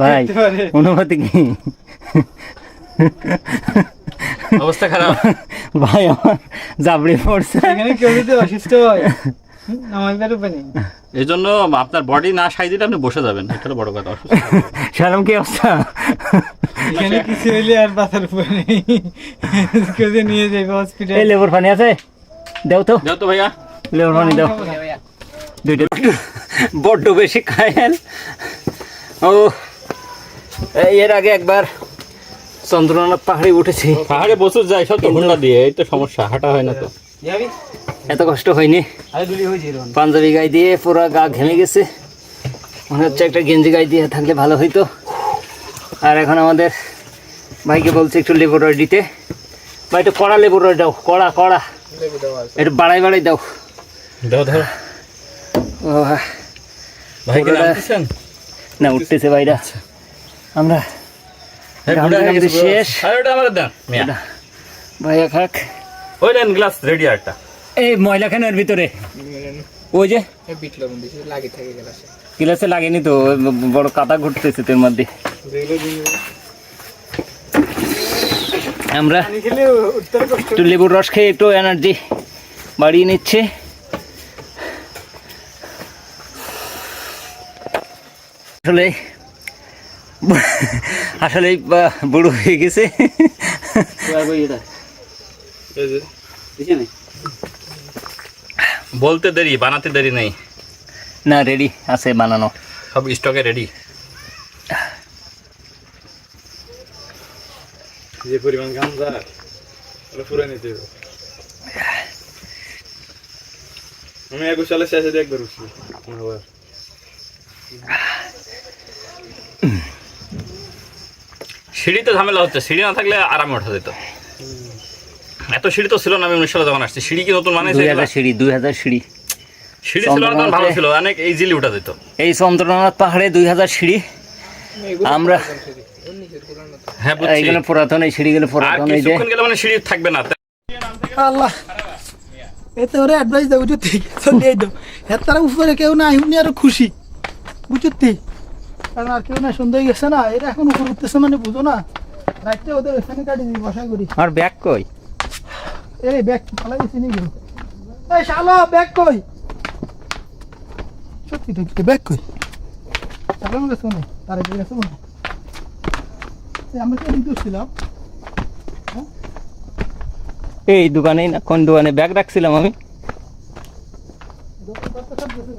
ভাই অনুমতি কি? অবস্থা খারাপ। ভাই আমার জাবড়ে পড়ছে। এখানে কেউ যদি অসুস্থ হয় এই জন্য আপনার বডি না সাই দিলে আপনি বসে যাবেন। এটা বড় কথা অসুস্থ সালাম কি অবস্থা? এখানে কিছু হইলে আর বাঁচার উপায় নেই। কেউ নিয়ে যাবে হসপিটাল এই লেবুর পানি আছে? দেও তো। যাও তো ভাইয়া। লেবুর পানি দাও। দুইটা বড্ড বেশি খায়েন ও এর আগে একবার চন্দ্রনাথ পাহাড়ে উঠেছি। পাহাড়ে বসে যায় সব তো দিয়ে এই তো সমস্যা হাঁটা হয় না তো। এত কষ্ট হয়নি। পাঞ্জাবি গায়ে দিয়ে পুরো গা ঘেমে গেছে। মনে হচ্ছে একটা গেঞ্জি গায়ে দিয়ে থাকলে ভালো হইতো। আর এখন আমাদের ভাইকে বলছে একটু লেবুর রস দিতে। বা একটু কড়া লেবুর রস দাও কড়া কড়া। একটু বাড়াই বাড়াই দাও। দাও ধরো ও, ভাই না উঠতেছে ভাইরা। আমরা হ্যাঁ। শেষ। ভাইয়া খাক ওই নেন গ্লাস রেডি একটা। এই ময়লাখানের ভিতরে। ওই যে। গিলাসে। লাগেনি তো বড় কাদা ঘুরতেছে তোর মধ্যে। আমরা একটু লেবুর রস খেয়ে একটু এনার্জি বাড়িয়ে নিচ্ছে। আসলে আসলে বুড়ো হয়ে গেছে। বলতে দেরি বানাতে দেরি নেই। না রেডি আছে বানানো। সব স্টকে রেডি যে পরিমাণ ওটা পুরো নিতে আমি একুশ সালের শেষে আবার সিঁড়িতে ঝামেলা হচ্ছে। সিঁড়ি না থাকলে আরামে ওঠা যেত। এত সিঁড়ি তো ছিল না আমি উনিশ সালে যখন আসছি। সিঁড়ি কি নতুন মানে দুই হাজার সিঁড়ি দুই হাজার সিঁড়ি। সিঁড়ি ছিল না ভালো ছিল অনেক ইজিলি উঠা যেত। এই চন্দ্রনাথ পাহাড়ে দুই হাজার সিঁড়ি। আমরা হ্যাঁ এইগুলো পুরাতন এই সিঁড়িগুলো পুরাতন এই যে গেলে মানে সিঁড়ি থাকবে না। আল্লাহ। এতে ওরে অ্যাডভাইস এই দাও। এর তারা উপরে কেউ না এমনি আরও খুশি। বুঝতি কারণ আর কেউ না সন্ধ্যা হয়ে গেছে না এরা এখন উপর উঠতেছে মানে বুঝো না। রাত্রে ওদের এখানে কাটি দিই বসা করি। আমার ব্যাগ কই? এই ব্যাগ ফালাই নি এই শালো ব্যাগ কই? সত্যি তো ব্যাগ কই? গেছে মনে হয়। তারা গেছে মনে আমরা কি ছিলাম এই দোকানে না কোন দোকানে ব্যাগ রাখছিলাম আমি? দোকান সব গেছে।